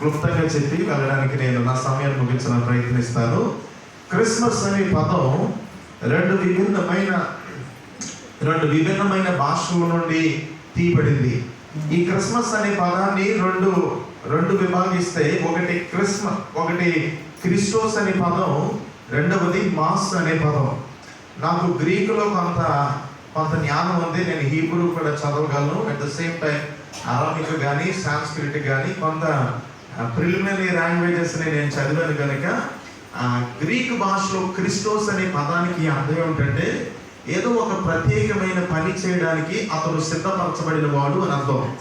క్లుప్తంగా చెప్పి వెళ్ళడానికి నేను నా సమయాన్ని ముగించడానికి ప్రయత్నిస్తాను. క్రిస్మస్ అనే పదం రెండు విభిన్నమైన రెండు విభిన్నమైన భాషల నుండి తీయబడింది. ఈ క్రిస్మస్ అనే పదాన్ని రెండు రెండు విభాగిస్తే ఒకటి క్రిస్మస్ ఒకటి క్రిస్టోస్ అనే పదం రెండవది మాస్ అనే పదం. నాకు గ్రీకులో కొంత కొంత జ్ఞానం ఉంది. నేను హీబ్రూ కూడా చదవగలను. At the same time Aramaic కానీ సాంస్క్రిట్ కానీ కొంత ప్రిలిమినరీ లాంగ్వేజెస్ని నేను చదివాను కనుక గ్రీక్ భాషలో క్రిస్టోస్ అనే పదానికి అర్థం ఏమిటంటే ఏదో ఒక ప్రత్యేకమైన పని చేయడానికి అతడు సిద్ధపరచబడిన వాడు అని అర్థం.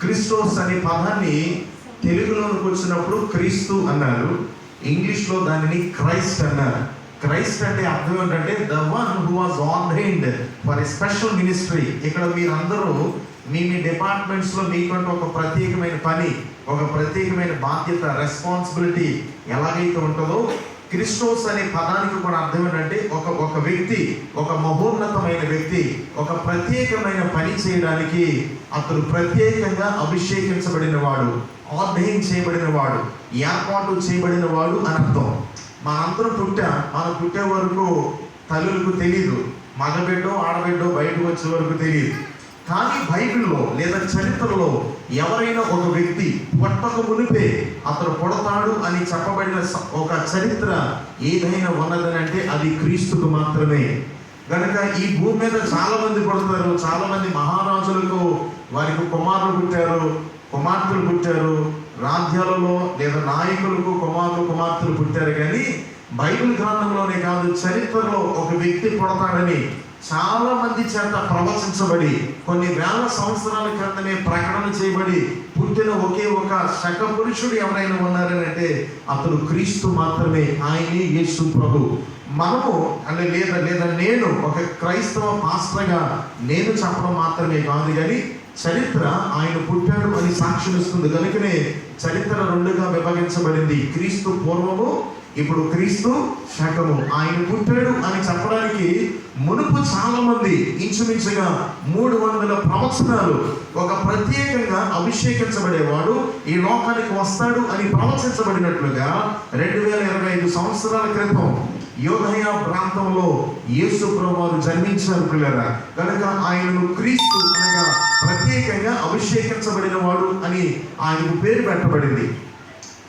క్రిస్టోస్ అనే పదాన్ని తెలుగులోకి వచ్చినప్పుడు క్రీస్తు అన్నారు ఇంగ్లీష్లో దానిని క్రైస్ట్ అన్నారు. క్రైస్ట్ అంటే అర్థం ఏంటంటే the one who was ordained for a special ministry. ఇక్కడ మీరందరూ మీ మీ డిపార్ట్మెంట్స్లో మీకంటూ ఒక ప్రత్యేకమైన పని ఒక ప్రత్యేకమైన బాధ్యత రెస్పాన్సిబిలిటీ ఎలాగైతే ఉంటుందో క్రిస్టోస్ అనే పదానికి కూడా అర్థం ఏంటంటే ఒక ఒక వ్యక్తి ఒక మహోన్నతమైన వ్యక్తి ఒక ప్రత్యేకమైన పని చేయడానికి అతను ప్రత్యేకంగా అభిషేకించబడిన వాడు ఆర్డైన్ చేయబడిన వాడు ఏర్పాటు చేయబడిన వాడు అని అర్థం. మనందరం పుట్టా మనం పుట్టే వరకు తల్లులకు తెలియదు మగబిడ్డో ఆడబిడ్డో బయటకు వచ్చే వరకు తెలియదు కానీ బైబిల్లో లేదా చరిత్రలో ఎవరైనా ఒక వ్యక్తి పుట్టక మునిపే అతను పుడతాడు అని చెప్పబడిన ఒక చరిత్ర ఏదైనా ఉన్నదని అంటే అది క్రీస్తుకు మాత్రమే. కనుక ఈ భూమి మీద చాలా మంది పుడతారు చాలా మంది మహారాజులకు వారికి కుమారులు పుట్టారు కుమార్తెలు పుట్టారు రాజ్యాలలో లేదా నాయకులకు కుమారులు కుమార్తెలు పుట్టారు కానీ బైబిల్ గ్రంథంలోనే కాదు చరిత్రలో ఒక వ్యక్తి పుడతాడని చాలా మంది చేత ప్రవచించబడి కొన్ని వేల సంవత్సరాల క్రితమే ప్రకటన చేయబడి పుట్టిన ఒకే ఒక శక పురుషుడు ఎవరైనా ఉన్నారని అంటే క్రీస్తు మాత్రమే ఆయనే యేసు ప్రభు. మనము అంటే లేదా లేదా నేను ఒక క్రైస్తవ పాస్టర్గా నేను చెప్పడం మాత్రమే కాదు కానీ చరిత్ర ఆయన పుట్టాడు అని సాక్షిస్తుంది కనుకనే చరిత్ర రెండుగా విభజించబడింది. క్రీస్తు పూర్వము ఇప్పుడు క్రీస్తు శకము. ఆయన పుట్టాడు అని చెప్పడానికి మునుపు చాలా మంది ఇంచుమించుగా మూడు వందల ప్రవచనాలు ఒక ప్రత్యేకంగా అభిషేకించబడేవాడు ఈ లోకానికి వస్తాడు అని ప్రవచించబడినట్లుగా రెండు వేల ఇరవై ఐదు సంవత్సరాల క్రితం యోధయ ప్రాంతంలో యేసు ప్రభువారు జన్మించారు పిల్లరా. కనుక ఆయనను క్రీస్తు అనగా ప్రత్యేకంగా అభిషేకించబడిన వాడు అని ఆయనకు పేరు పెట్టబడింది.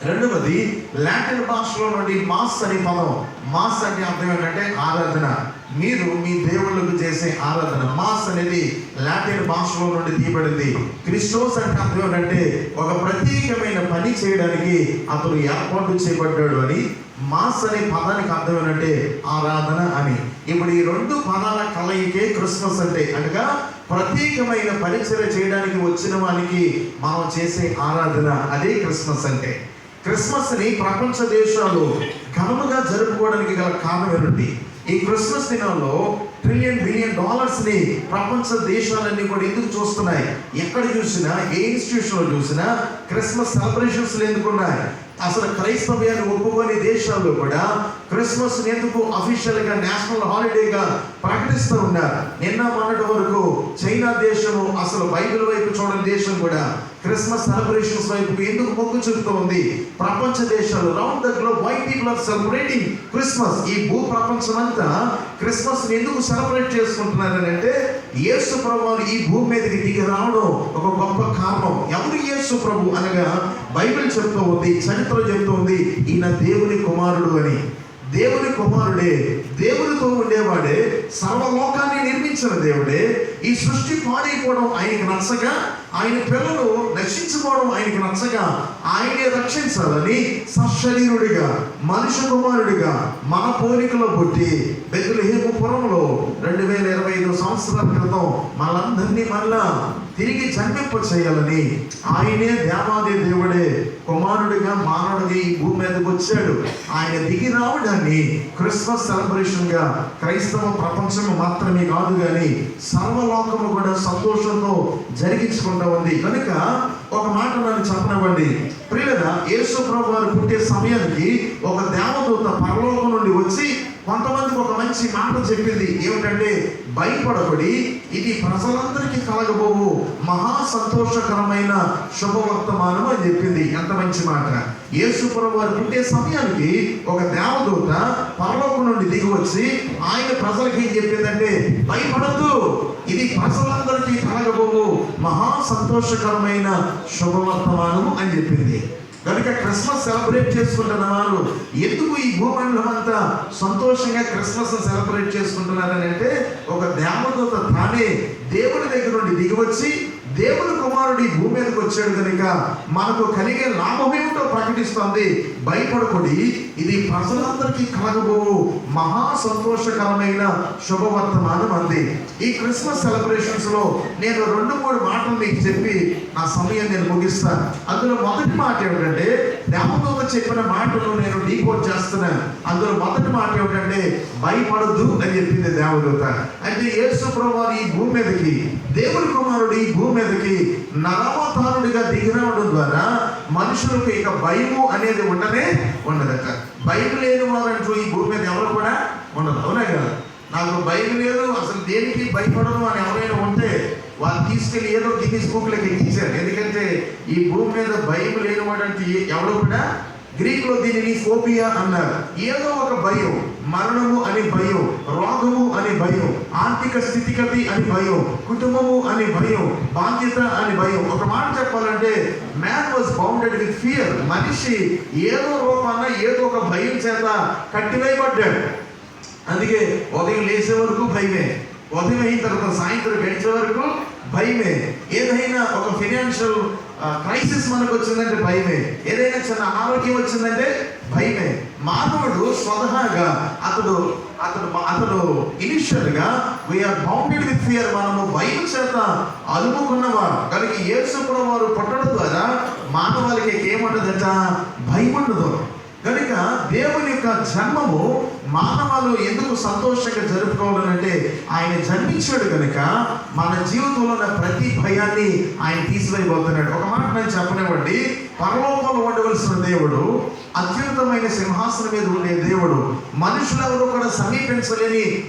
రెండవది లాటిన్ భాషలో నుండి మాస్ అనే పదం. మాస్ అంటే అర్థం ఏంటంటే ఆరాధన. మీరు మీ దేవుళ్ళకు చేసే ఆరాధన. మాస్ అనేది లాటిన్ భాషలో నుండి తీయబడింది. క్రిస్టోస్ అంటే అర్థం ఏంటంటే ఒక ప్రత్యేకమైన పని చేయడానికి అతను ఏర్పాటు చేయబడ్డాడు అని. మాస్ అనే పదానికి అర్థం ఏంటంటే ఆరాధన అని. ఇప్పుడు ఈ రెండు పదాల కలయికే క్రిస్మస్ అంటే అనగా ప్రత్యేకమైన పరిచయం చేయడానికి వచ్చిన వానికి మనం చేసే ఆరాధన అదే క్రిస్మస్ అంటే. క్రిస్మస్ని ప్రపంచ దేశాలు ఘనముగా జరుపుకోవడానికి గల కారణం ఏమిటి? ఈ క్రిస్మస్ దినంలో ట్రిలియన్ బిలియన్ డాలర్స్ని ప్రపంచ దేశాలన్నీ కూడా ఎందుకు చూస్తున్నాయి? ఎక్కడ చూసినా ఏ ఇన్స్టిట్యూషన్లో చూసినా క్రిస్మస్ సెలబ్రేషన్స్ ఎందుకు ఉన్నాయి? అసలు క్రైస్తవ్యాన్ని ఒప్పుకోని దేశాల్లో కూడా క్రిస్మస్ ఎందుకు అఫీషియల్గా నేషనల్ హాలిడేగా ప్రకటిస్తూ ఉన్నారు? నిన్న మొన్నటి వరకు చైనా దేశము అసలు బైబిల్ వైపు చూడని దేశం కూడా క్రిస్మస్ సెలబ్రేషన్స్ వైపు ఎందుకు మొగ్గు చూపుతూ ఉంది? ప్రపంచ దేశాలు round the globe why people are celebrating Christmas. ఈ భూ ప్రపంచం అంతా క్రిస్మస్ ఎందుకు సెలబ్రేట్ చేసుకుంటున్నారని అంటే యేసు ప్రభు ఈ భూమి మీదకి దిగి రావడం ఒక గొప్ప కారణం. ఎవరు యేసు ప్రభు అనగా బైబిల్ చెప్తూ ఉంది చరిత్ర చెప్తూ ఉంది ఈయన దేవుని కుమారుడు అని. దేవుని కుమారుడే దేవునితో ఉండేవాడే సర్వలోకాన్ని సృష్టించిన దేవుడే ఈ సృష్టి పాడైపోవడం ఆయనకి నచ్చక ఆయన పిల్లలు నశించుకోవడం ఆయనకి నచ్చక ఆయనే రక్షించాలని సశరీరుడిగా మనిషి కుమారుడిగా మన పోలికలో పుట్టి బెతులహేము పురంలో రెండు వేల ఇరవై ఐదు సంవత్సరాల క్రితం మనందరినీ మళ్ళా తిరిగి జన్మింప చేయాలని ఆయనే దేవాది దేవుడే కుమారుడిగా మానవుడిగా ఈ భూమి మీదకి వచ్చాడు. ఆయన దిగి రావడాన్ని క్రిస్మస్ సెలబ్రేషన్గా క్రైస్తవ ప్రపంచం మాత్రమే కాదు కానీ సర్వలోకము కూడా సంతోషంతో జరిగించుకుంటా ఉంది. కనుక ఒక మాట నన్ను చెప్పనివ్వండి. ప్రియుల యేసు ప్రభు పుట్టే సమయానికి ఒక దేవదూత పరలోకం నుండి వచ్చి కొంతమంది మంచి మాట చెప్పింది. ఏమిటంటే భయపడబడి ఇది ప్రజలందరికీ కలగబోవు. మహా సంతోషకరమైన శుభవర్తమానం అని చెప్పింది. ఎంత మంచి మాట. యేసుపురం వారు పుట్టే సమయానికి ఒక దేవదూత పరలోకం నుండి దిగి వచ్చి ఆయన ప్రజలకి ఏం చెప్పిందంటే భయపడద్దు. ఇది ప్రజలందరికీ కలగబోవు. మహా సంతోషకరమైన శుభవర్తమానం అని చెప్పింది. కనుక క్రిస్మస్ సెలబ్రేట్ చేసుకుంటున్న వారు ఎందుకు ఈ భూమండలం అంతా సంతోషంగా క్రిస్మస్ సెలబ్రేట్ చేసుకుంటున్నారని అంటే ఒక దేవదూత తానే దేవుడి దగ్గర నుండి దిగివచ్చి దేవుని కుమారుడు ఈ భూమి మీదకి వచ్చాడు కనుక మనకు కలిగే లాభమేమిటో ప్రకటిస్తుంది ప్రకటిస్తోంది. భయపడకుడి ఇది ప్రజలందరికీ కలగబోవు. మహా సంతోషకరమైన శుభవర్తమానం అంది. ఈ క్రిస్మస్ సెలబ్రేషన్స్లో నేను రెండు మూడు మాటలు మీకు చెప్పి నా సమయం నేను ముగిస్తాను. అందులో మొదటి మాట ఏమిటంటే దేవదూత చెప్పిన మాటలు నేను డీకోడ్ చేస్తున్నాను. అందులో మొదటి మాట ఏమిటంటే భయపడద్దు అని చెప్పింది దేవదూత. అంటే యేసు ప్రభు ఈ భూమి మీదకి దేవుని కుమారుడు ఈ భూమి మీదకి నరవతారుడిగా దిగి ద్వారా మనుషులకు ఇక భయము అనేది ఉండనే ఉండదక్క. భయం లేని వారంటూ ఈ భూమి మీద ఎవరు కూడా ఉండదు అవునా కదా? నాకు భయం లేదు అసలు దేనికి భయపడను అని ఎవరైనా ఉంటే వాళ్ళు తీసుకెళ్ళి ఏదో గిన్నీస్ బుక్లకి ఎక్కించారు ఎందుకంటే ఈ భూమి మీద భయం లేనివాడంటే ఎవడు కూడా గ్రీకులో దీనిని ఫోబియా అన్నారు. ఏదో ఒక భయం. మరణము అని భయం రోగము అని భయం ఆర్థిక స్థితిగతి అని భయం కుటుంబము అని భయం బాధ్యత అని భయం. ఒక మాట చెప్పాలంటే man was bounded with fear మనిషి ఏదో రూపాన ఏదో ఒక భయం చేత కట్టివేయబడ్డాడు. అందుకే ఉదయం లేచే వరకు భయమే. ఉదయం అయిన తర్వాత సాయంత్రం గడిచే వరకు భయమే. ఏదైనా ఒక ఫినాన్షియల్ క్రైసిస్ మనకు వచ్చిందంటే భయమే. ఏదైనా చిన్న ఆరోగ్యం వచ్చిందంటే భయమే. మానవుడు స్వతహాగా అతడు అతడు అతడు ఇనిషియల్గా వీఆర్ బౌండెడ్ విత్ ఫియర్ మనము భయం చేత అలుముకున్నవారు. కనుక ఏసుకున్న వారు పట్టడం ద్వారా మానవాళికి ఏముండదట? భయం ఉండదు కనుక దేవుని యొక్క జన్మము మానవాలు ఎందుకు సంతోషంగా జరుపుకోవాలనంటే ఆయన జన్మించాడు కనుక మన జీవితంలో ఉన్న ప్రతి భయాన్ని ఆయన తీసివేయబోతున్నాడు. ఒక మాట నేను చెప్పనివ్వండి. పరలోకంలో ఉండవలసిన దేవుడు అత్యున్నతమైన సింహాసనం మీద ఉండే దేవుడు మనుషులెవరూ కూడా సమీపించలేని